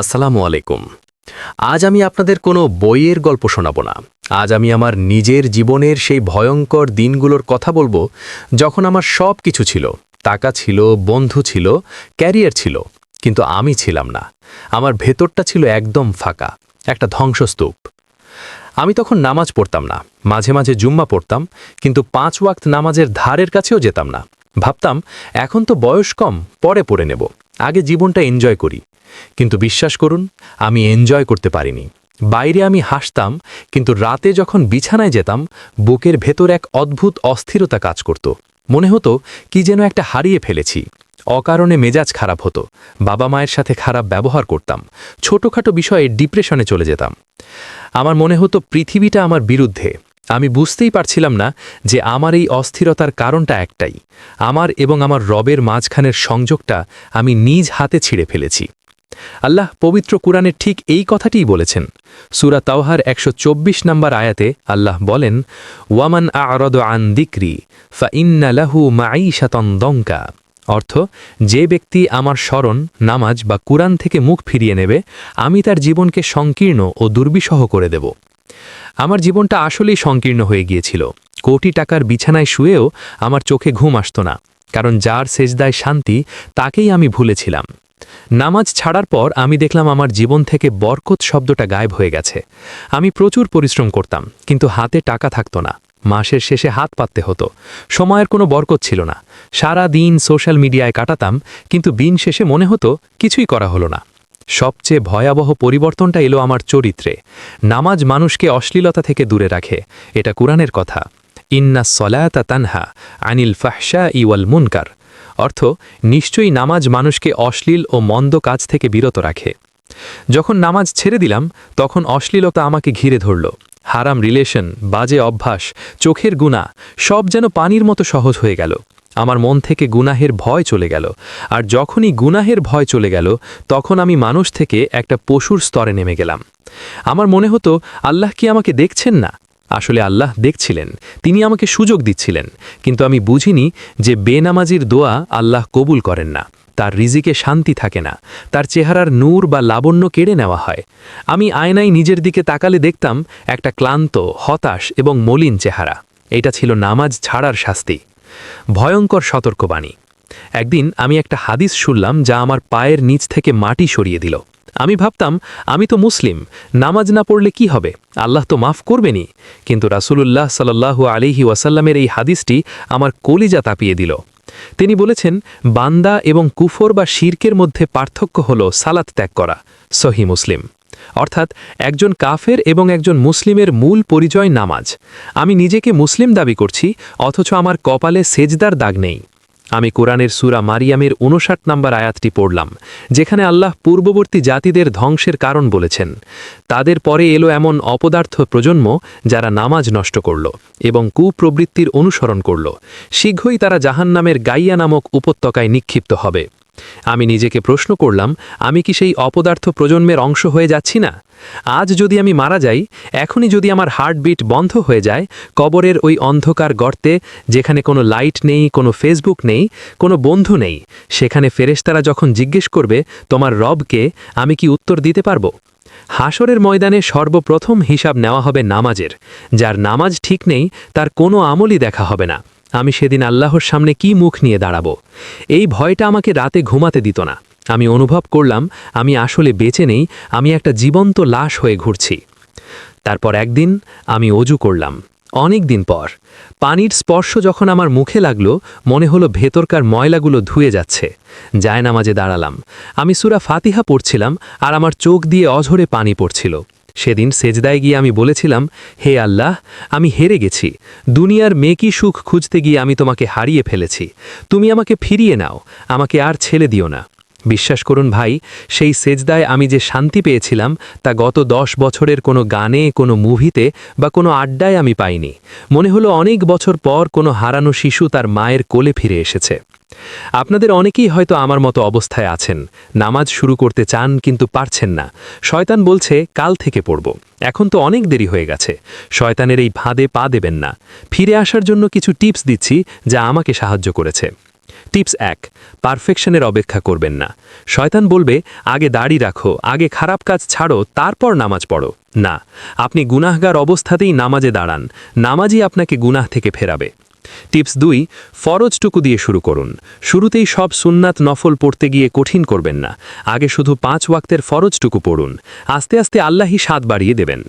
আসসালামু আলাইকুম। আজ আমি আপনাদের কোনো বইয়ের গল্প শোনাব না। আজ আমি আমার নিজের জীবনের সেই ভয়ঙ্কর দিনগুলোর কথা বলব, যখন আমার সব কিছু ছিল, টাকা ছিল, বন্ধু ছিল, ক্যারিয়ার ছিল, কিন্তু আমি ছিলাম না। আমার ভেতরটা ছিল একদম ফাঁকা, একটা ধ্বংসস্তূপ। আমি তখন নামাজ পড়তাম না, মাঝে মাঝে জুম্মা পড়তাম, কিন্তু পাঁচ ওয়াক্ত নামাজের ধারের কাছেও যেতাম না। ভাবতাম, এখন তো বয়স কম, পরে পড়ে নেব, আগে জীবনটা এনজয় করি। কিন্তু বিশ্বাস করুন, আমি এনজয় করতে পারিনি। বাইরে আমি হাসতাম, কিন্তু রাতে যখন বিছানায় যেতাম, বুকের ভেতর এক অদ্ভুত অস্থিরতা কাজ করত। মনে হতো কি যেন একটা হারিয়ে ফেলেছি। অকারণে মেজাজ খারাপ হতো, বাবা মায়ের সাথে খারাপ ব্যবহার করতাম, ছোটখাটো বিষয়ে ডিপ্রেশনে চলে যেতাম। আমার মনে হতো পৃথিবীটা আমার বিরুদ্ধে। আমি বুঝতেই পারছিলাম না যে আমার এই অস্থিরতার কারণটা একটাই। আমার এবং আমার রবের মাঝখানের সংযোগটা আমি নিজ হাতে ছিঁড়ে ফেলেছি। আল্লাহ পবিত্র কুরআনের ঠিক এই কথাটিই বলেছেন। সুরা তাওহার একশো চব্বিশ নম্বর আয়াতে আল্লাহ বলেন, ওয়ামান আরদ আন দিক্রি ফা ইন্না লাহু মাঈশাতন দঙ্কা অর্থ, যে ব্যক্তি আমার স্মরণ, নামাজ বা কুরআন থেকে মুখ ফিরিয়ে নেবে, আমি তার জীবনকে সংকীর্ণ ও দুর্বিষহ করে দেব। আমার জীবনটা আসলেই সংকীর্ণ হয়ে গিয়েছিল। কোটি টাকার বিছানায় শুয়েও আমার চোখে ঘুম আসত না, কারণ যার সেজদায় শান্তি, তাকেই আমি ভুলেছিলাম। নামাজ ছাড়ার পর আমি দেখলাম আমার জীবন থেকে বরকত শব্দটা গায়েব হয়ে গেছে। আমি প্রচুর পরিশ্রম করতাম, কিন্তু হাতে টাকা থাকতো না। মাসের শেষে হাত পাততে হতো। সময়ের কোনো বরকত ছিল না। সারা দিন সোশ্যাল মিডিয়ায় কাটাতাম, কিন্তু বিন শেষে মনে হতো কিছুই করা হলো না। সবচেয়ে ভয়াবহ পরিবর্তনটা এলো আমার চরিত্রে। নামাজ মানুষকে অশ্লীলতা থেকে দূরে রাখে। এটা কোরআনের কথা। ইন্না সলায়াতা তানহা আনিল ফাহশা ইওয়াল মুনকার। অর্থ, নিশ্চয়ই নামাজ মানুষকে অশ্লীল ও মন্দ কাজ থেকে বিরত রাখে। যখন নামাজ ছেড়ে দিলাম, তখন অশ্লীলতা আমাকে ঘিরে ধরল। হারাম রিলেশন, বাজে অভ্যাস, চোখের গুণা সব যেন পানির মতো সহজ হয়ে গেল। আমার মন থেকে গুনাহের ভয় চলে গেল। আর যখনই গুনাহের ভয় চলে গেল, তখন আমি মানুষ থেকে একটা পশুর স্তরে নেমে গেলাম। আমার মনে হতো, আল্লাহ কি আমাকে দেখছেন না? আসলে আল্লাহ দেখছিলেন, তিনি আমাকে সুযোগ দিচ্ছিলেন, কিন্তু আমি বুঝিনি যে বেনামাজির দোয়া আল্লাহ কবুল করেন না, তার রিজিকে শান্তি থাকে না, তার চেহারার নূর বা লাবণ্য কেড়ে নেওয়া হয়। আমি আয়নায় নিজের দিকে তাকালে দেখতাম একটা ক্লান্ত, হতাশ এবং মলিন চেহারা, এটা ছিল নামাজ ছাড়ার শাস্তি। ভয়ঙ্কর সতর্কবাণী। একদিন আমি একটা হাদিস শুনলাম যা আমার পায়ের নিচ থেকে মাটি সরিয়ে দিল। আমি ভাবতাম, আমি তো মুসলিম, নামাজ না পড়লে কি হবে? আল্লাহ তো মাফ করবেনি কিন্তু রাসুলুল্লাহ সাল্লাহু আলিহি ওয়াসাল্লামের এই হাদিসটি আমার কলিজা তাপিয়ে দিল। তিনি বলেছেন, বান্দা এবং কুফর বা শির্কের মধ্যে পার্থক্য হল সালাত ত্যাগ করা, সহি মুসলিম। অর্থাৎ একজন কাফের এবং একজন মুসলিমের মূল পরিচয় নামাজ। আমি নিজেকে মুসলিম দাবি করছি, অথচ আমার কপালে সেজদার দাগ নেই। আমি কোরআনের সুরা মারিয়ামের উনষাট নম্বর আয়াতটি পড়লাম, যেখানে আল্লাহ পূর্ববর্তী জাতিদের ধ্বংসের কারণ বলেছেন। তাদের পরে এলো এমন অপদার্থ প্রজন্ম যারা নামাজ নষ্ট করল এবং কুপ্রবৃত্তির অনুসরণ করল। শীঘ্রই তারা জাহান্নামের গাইয়া নামক উপত্যকায় নিক্ষিপ্ত হবে। আমি নিজেকে প্রশ্ন করলাম, আমি কি সেই অপদার্থ প্রজন্মের অংশ হয়ে যাচ্ছি না? আজ যদি আমি মারা যাই, এখনই যদি আমার হার্টবিট বন্ধ হয়ে যায়, কবরের ওই অন্ধকার গর্তে, যেখানে কোনো লাইট নেই, কোনো ফেসবুক নেই, কোনো বন্ধু নেই, সেখানে ফেরেশতারা যখন জিজ্ঞেস করবে, তোমার রবকে আমি কি উত্তর দিতে পারব? হাসরের ময়দানে সর্বপ্রথম হিসাব নেওয়া হবে নামাজের। যার নামাজ ঠিক নেই, তার কোনো আমলই দেখা হবে না। আমি সেদিন আল্লাহর সামনে কি মুখ নিয়ে দাঁড়াবো? এই ভয়টা আমাকে রাতে ঘুমাতে দিত না। আমি অনুভব করলাম, আমি আসলে বেঁচে নেই, আমি একটা জীবন্ত লাশ হয়ে ঘুরছি। তারপর একদিন আমি অজু করলাম। অনেক দিন পর। পানির স্পর্শ যখন আমার মুখে লাগল, মনে হলো ভেতরকার ময়লাগুলো ধুয়ে যাচ্ছে। যায় নামাজে দাঁড়ালাম। আমি সুরা ফাতিহা পড়ছিলাম আর আমার চোখ দিয়ে অঝরে পানি পড়ছিল। সেদিন সেজদায় গিয়ে আমি বলেছিলাম, হে আল্লাহ, আমি হেরে গেছি। দুনিয়ার মেকি সুখ খুঁজতে গিয়ে আমি তোমাকে হারিয়ে ফেলেছি। তুমি আমাকে ফিরিয়ে নাও, আমাকে আর ছেলে দিও না। বিশ্বাস করুন ভাই, সেই সেজদায় আমি যে শান্তি পেয়েছিলাম, তা গত দশ বছরের কোনো গানে, কোনো মুভিতে বা কোনো আড্ডায় আমি পাইনি। মনে হলো অনেক বছর পর কোনো হারানো শিশু তার মায়ের কোলে ফিরে এসেছে। আপনাদের অনেকেই হয়তো আমার মতো অবস্থায় আছেন। নামাজ শুরু করতে চান কিন্তু পারছেন না। শয়তান বলছে, কাল থেকে পড়ব। এখন তো অনেক দেরি হয়ে গেছে। শয়তানের এই ফাঁদে পা দেবেন না। ফিরে আসার জন্য কিছু টিপস দিচ্ছি যা আমাকে সাহায্য করেছে। টিপস এক, পারফেকশনের অপেক্ষা করবেন না। শয়তান বলবে, আগে দাড়ি রাখো, আগে খারাপ কাজ ছাড়ো, তারপর নামাজ পড়ো। না, আপনি গুনাহগার অবস্থাতেই নামাজে দাঁড়ান। নামাজই আপনাকে গুনাহ থেকে ফেরাবে। টিপস দুই, ফরজটুকু দিয়ে শুরু করুন। শুরুতেই সব সুন্নাত নফল পড়তে গিয়ে কঠিন করবেন না। আগে শুধু পাঁচ ওয়াক্তের ফরজটুকু পড়ুন। আস্তে আস্তে আল্লাহই স্বাদ বাড়িয়ে দেবেন।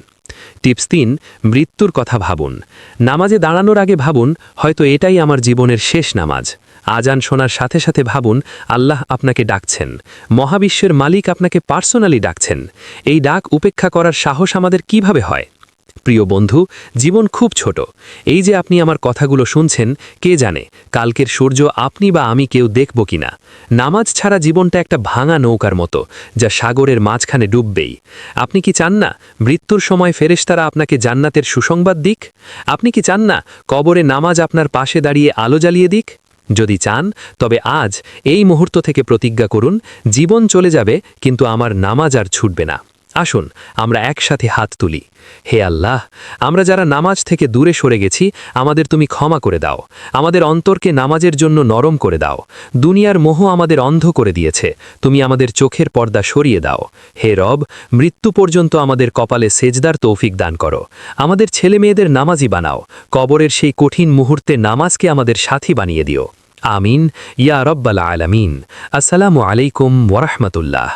টিপস তিন, মৃত্যুর কথা ভাবুন। নামাজে দাঁড়ানোর আগে ভাবুন, হয়তো এটাই আমার জীবনের শেষ নামাজ। আজান শোনার সাথে সাথে ভাবুন, আল্লাহ আপনাকে ডাকছেন। মহাবিশ্বের মালিক আপনাকে পার্সোনালি ডাকছেন। এই ডাক উপেক্ষা করার সাহস আমাদের কীভাবে হয়? প্রিয় বন্ধু, জীবন খুব ছোট। এই যে আপনি আমার কথাগুলো শুনছেন, কে জানে, কালকের সূর্য আপনি বা আমি কেউ দেখব কিনা? নামাজ ছাড়া জীবনটা একটা ভাঙা নৌকার মতো, যা সাগরের মাঝখানে ডুববেই। আপনি কি চান না, মৃত্যুর সময় ফেরেশতারা আপনাকে জান্নাতের সুসংবাদ দিক? আপনি কি চান না, কবরে নামাজ আপনার পাশে দাঁড়িয়ে আলো জ্বালিয়ে দিক? যদি চান, তবে আজ এই মুহূর্ত থেকে প্রতিজ্ঞা করুন, জীবন চলে যাবে, কিন্তু আমার নামাজ আর ছুটবে না। আসুন, আমরা একসাথে হাত তুলি। হে আল্লাহ, আমরা যারা নামাজ থেকে দূরে সরে গেছি, আমাদের তুমি ক্ষমা করে দাও। আমাদের অন্তরকে নামাজের জন্য নরম করে দাও। দুনিয়ার মোহ আমাদের অন্ধ করে দিয়েছে। তুমি আমাদের চোখের পর্দা সরিয়ে দাও। হে রব, মৃত্যু পর্যন্ত আমাদের কপালে সেজদার তৌফিক দান করো। আমাদের ছেলে মেয়েদের নামাজি বানাও। কবরের সেই কঠিন মুহূর্তে নামাজকে আমাদের সাথী বানিয়ে দিও। আমিন। ইয়া রব্বাল আলামিন। আসসালামু আলাইকুম ওরহমতুল্লাহ